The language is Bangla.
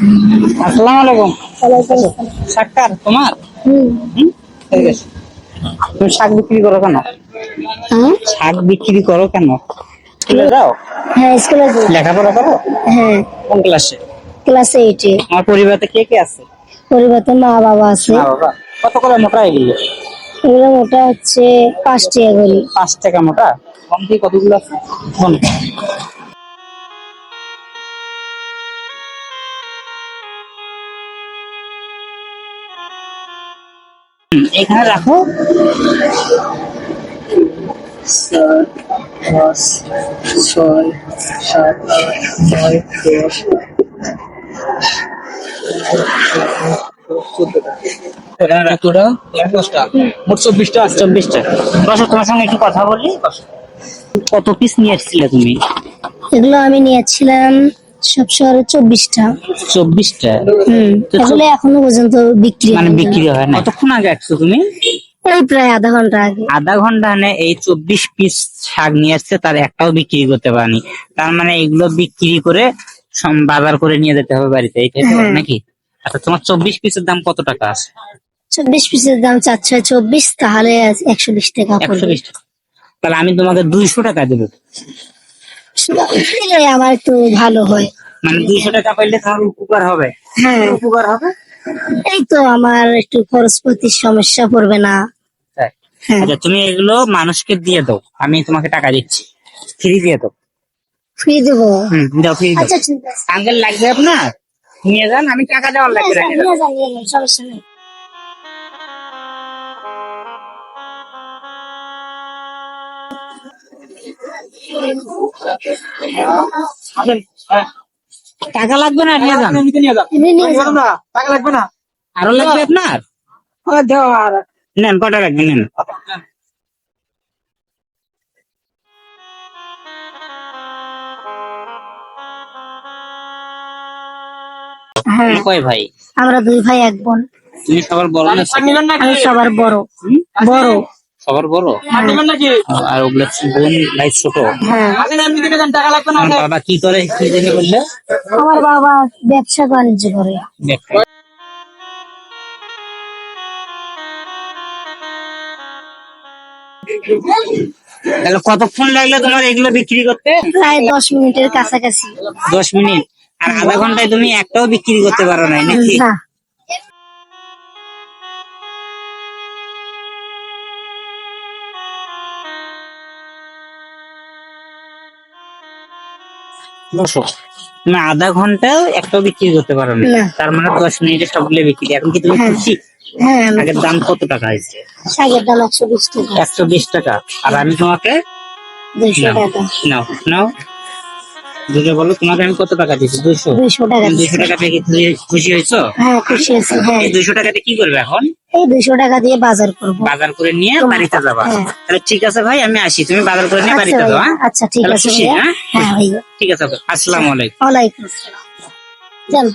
আসসালামু আলাইকুম শাকটার তোমার ঠিক আছে তুমি শাক বিক্রি করো কেন? হ্যাঁ? শাক বিক্রি করো কেন? স্কুলে যাও? হ্যাঁ স্কুলে যাই। লেখাপড়া করো? হ্যাঁ। কোন ক্লাসে? ক্লাস এইটে আমার পরিবারে কে কে আছে? পরিবর্তে মা বাবা আছে। কত করে মোটা এগুলো? এগুলো মোটা হচ্ছে পাঁচ টাকা করে। পাঁচ টাকা মোটা? কম কতগুলো আছে? এখানে রাখো। সাত পাঁচ ছয় সাত আট নয় দশ। মোট চব্বিশটা আছে। চব্বিশটা। বসো তোমার সঙ্গে একটু কথা বলি। কত পিস নিয়ে এসেছিলে তুমি? এগুলো আমি নিয়েছিলাম সব শহরে চব্বিশটা। চব্বিশটা? এগুলো এখনও পর্যন্ত বিক্রি মানে বিক্রি হয় না? কতক্ষণ আগে আসছো তুমি? এই প্রায় আধা ঘণ্টা আগে। আধা ঘণ্টা মানে এই চব্বিশ পিস শাক নিয়ে আসছে তার একটাও বিক্রি করতে পারেনি। তার মানে এগুলো বিক্রি করে বাজার করে নিয়ে যেতে হবে বাড়িতে এইটাই হ্যাঁ। নাকি? আচ্ছা তোমার চব্বিশ পিসের দাম কত টাকা আছে? চব্বিশ পিসের দাম চারশো চব্বিশ তাহলে একশো বিশ টাকা একশো বিশ টাকা। তাহলে আমি তোমাকে দুইশো টাকা দেবো। আমার একটু ভালো হয়। মানে দুইশো টাকা পাইলে তোমার উপকার হবে? হ্যাঁ। উপকার হবে? এই তো আমার একটু খরচপাতির সমস্যা পড়বে না। হ্যাঁ। আচ্ছা তুমি এগুলো মানুষকে দিয়ে দাও। আমি তোমাকে টাকা দিচ্ছি। ফ্রি দিয়ে দাও। ফ্রি দেবো? দাও ফ্রি দাও। আচ্ছা আঙ্কেল লাগবে আপনার? নিয়ে যান আমি টাকা দেওয়ার লাগবে হ্যাঁ, সমস্যা নেই। টাকা লাগবে না নিয়ে যান। টাকা লাগবে না। আরও লাগবে আপনার? আর। নেন কটা রাখবেন নেন। হ্যাঁ কয় ভাই? আমরা দুই ভাই এক বোন। তুমি সবার বড় না আমি সবার বড়। বড়। সবার বড়? আর নিবেন নাকি আর ওগুলো বোন ভাই ছোট। হ্যাঁ। না বাবা কি করে কি জানি বললে আমার বাবা ব্যবসা বাণিজ্য করে। তাহলে কতক্ষণ লাগল তোমার এগুলো বিক্রি করতে? প্রায় দশ মিনিটের কাছাকাছি। দশ মিনিট। আর আধা ঘন্টায় তুমি একটাও বিক্রি করতে পারো নাই নাকি? না তুমি আধা ঘণ্টা একটাও বিক্রি করতে পারো না। না। তার মানে দশ মিনিটে সবগুলো বিক্রি এখন কি তুমি হ্যাঁ। খুশি? হ্যাঁ আগের দাম কত টাকা হয়েছে? আগের দাম একশো বিশ টাকা। একশো বিশ টাকা। আর আমি তোমাকে নাও নাও। দুটো বলো তোমাকে আমি কত টাকা দিচ্ছি দুইশো। দুইশো টাকা দুইশো টাকা পেয়ে কি তুমি খুশি হয়েছো? হ্যাঁ খুশি হয়েছি হ্যাঁ। এই দুইশো টাকাতে কি করবে এখন? এই দুইশো টাকা দিয়ে বাজার করব। বাজার করে নিয়ে বাড়িতে যাবা। হ্যাঁ। তাহলে ঠিক আছে ভাই আমি আসি। তুমি বাজার করে নিয়ে আচ্ছা বাড়িতে যাও হ্যাঁ? আচ্ছা ঠিক আছে খুশি, হ্যাঁ? হ্যাঁ ঠিক আছে আসসালামু আলাইকুম। ওয়ালাইকুম আসসালাম। চল।